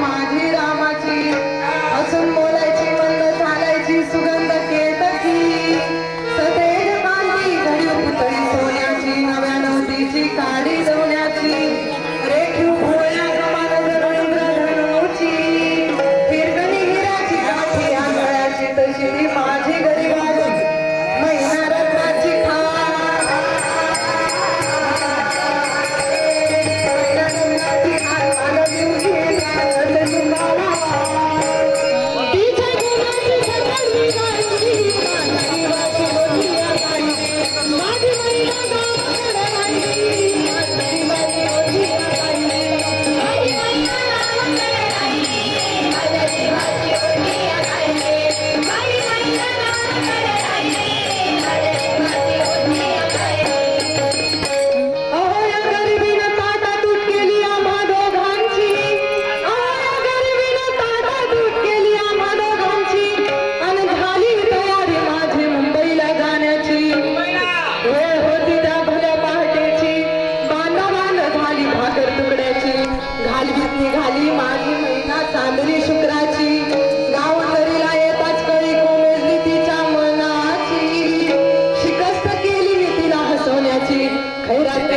माझी रामाची. असून बोलायची मंद चालायची सुगंध केतकी. सतेज नव्या नवतीची काडी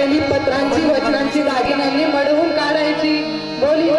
केली पत्रांची वचनांची दागिन्यांनी मडवून काढायची. बोली